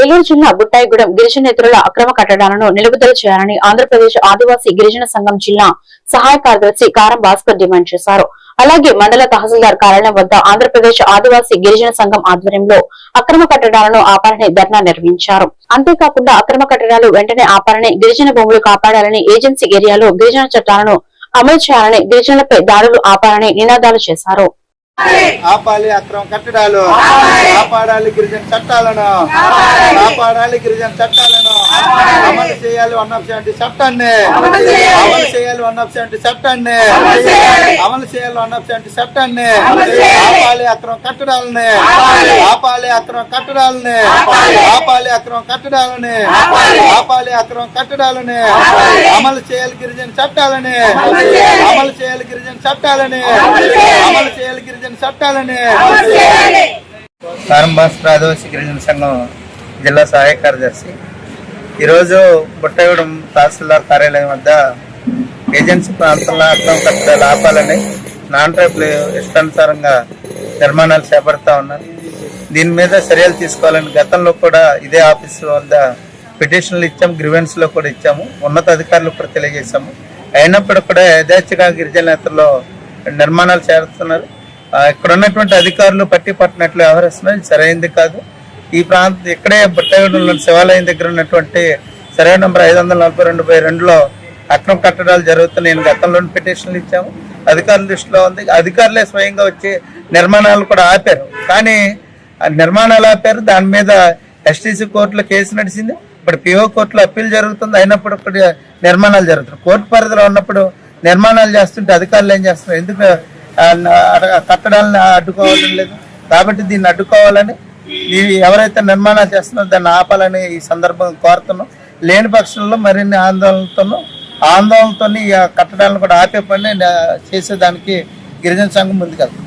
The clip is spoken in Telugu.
ఏలూరు జిల్లా బుట్టాయిగూడెం గిరిజనేతరుల అక్రమ కట్టడాలను నిలుపుదల చేయాలని ఆంధ్రప్రదేశ్ ఆదివాసీ గిరిజన సంఘం జిల్లా సహాయ కార్యదర్శి కారం భాస్కర్ డిమాండ్ చేశారు. అలాగే మండల తహసీల్దార్ కార్యాలయం వద్ద ఆంధ్రప్రదేశ్ ఆదివాసీ గిరిజన సంఘం ఆధ్వర్యంలో అక్రమ కట్టడాలను ఆపాలని ధర్నా నిర్వహించారు. అంతేకాకుండా అక్రమ కట్టడాలు వెంటనే ఆపాలని గిరిజన భూములు కాపాడాలని ఏజెన్సీ ఏరియాలో గిరిజన చట్టాలను అమలు చేయాలని గిరిజనులపై దాడులు ఆపాలని నినాదాలు చేశారు. ఆపాలి అక్రమ కట్టడాలు. కాపాడాలి గిరిజన చట్టాలను. కాపాడాలి గిరిజన చట్టాలను. అమలు చేయాలి వన్ ఆఫ్ సెవెంటీ చట్టాన్ని అమలు చేయాలి. వన్ ఆఫ్ సెవెంటీ చట్టాన్ని అమలు చేయాలి. వన్ ఆఫ్ సెవెంటీ చట్టాన్ని ఆపాలి అక్రమ కట్టడాలని. ఆపాలి. అక్రమ కట్టడాలని. ఆపాలి. అక్రమ కట్టడాలని. ఆపాలి. అక్రమ కట్టడాలని. అమలు చేయాలి గిరిజన చట్టాలని. అమలు చేయాలి. గిరిజన చట్టాలని. అమలు చేయాలి. గిరిజన చట్టాలని. కారంబాస్ ఆదివాసీ గిరిజన సంఘం జిల్లా సహాయ కార్యదర్శి. ఈరోజు బుట్టగూడెం తహసీల్దార్ కార్యాలయం వద్ద ఏజెన్సీ ప్రాంతంలో అక్రమ కట్టడాలు ఆపాలని నాన్ ట్రైబుల్ ఇష్టానుసారంగా నిర్మాణాలు చేపడతా ఉన్నారు. దీని మీద చర్యలు తీసుకోవాలని గతంలో కూడా ఇదే ఆఫీసు వద్ద పిటిషన్లు ఇచ్చాము గ్రివెన్స్లో కూడా ఇచ్చాము ఉన్నత అధికారులకు కూడా తెలియజేశాము. అయినప్పటికీ కూడా యథేచ్ఛగా గిరిజన నేతల్లో నిర్మాణాలు చేస్తున్నారు ఇక్కడ ఉన్నటువంటి అధికారులు పట్టి పట్టినట్లు వ్యవహరిస్తున్నారు. సరైనది కాదు. ఈ ప్రాంతం ఇక్కడే బుట్టగూడెంలో శివాలయం దగ్గర ఉన్నటువంటి సర్వే నంబర్ ఐదు వందల నలభై రెండు బై రెండులో అక్రమ కట్టడాలు జరుగుతున్నాయి. నేను గతంలో పిటిషన్లు ఇచ్చాము. అధికారుల దృష్టిలో ఉంది. అధికారులే స్వయంగా వచ్చి నిర్మాణాలు కూడా ఆపారు. కానీ నిర్మాణాలు ఆపారు. దాని మీద ఎస్టీసీ కోర్టులో కేసు నడిచింది. ఇప్పుడు పిఓ కోర్టులో అప్పీల్ జరుగుతుంది. అయినప్పుడు నిర్మాణాలు జరుగుతున్నాయి. కోర్టు పరిధిలో ఉన్నప్పుడు నిర్మాణాలు చేస్తుంటే అధికారులు ఏం చేస్తున్నారు? ఎందుకు కట్టడాలను అడ్డుకోవడం లేదు? కాబట్టి దీన్ని అడ్డుకోవాలని ఎవరైతే నిర్మాణాలు చేస్తున్నారో దాన్ని ఆపాలని ఈ సందర్భంగా కోరుతున్నాం. లేని పక్షంలో మరిన్ని ఆందోళనతోనూ ఆందోళనతో ఈ కట్టడాలను కూడా ఆపే పని చేసేదానికి గిరిజన సంఘం ముందుకెళ్తుంది.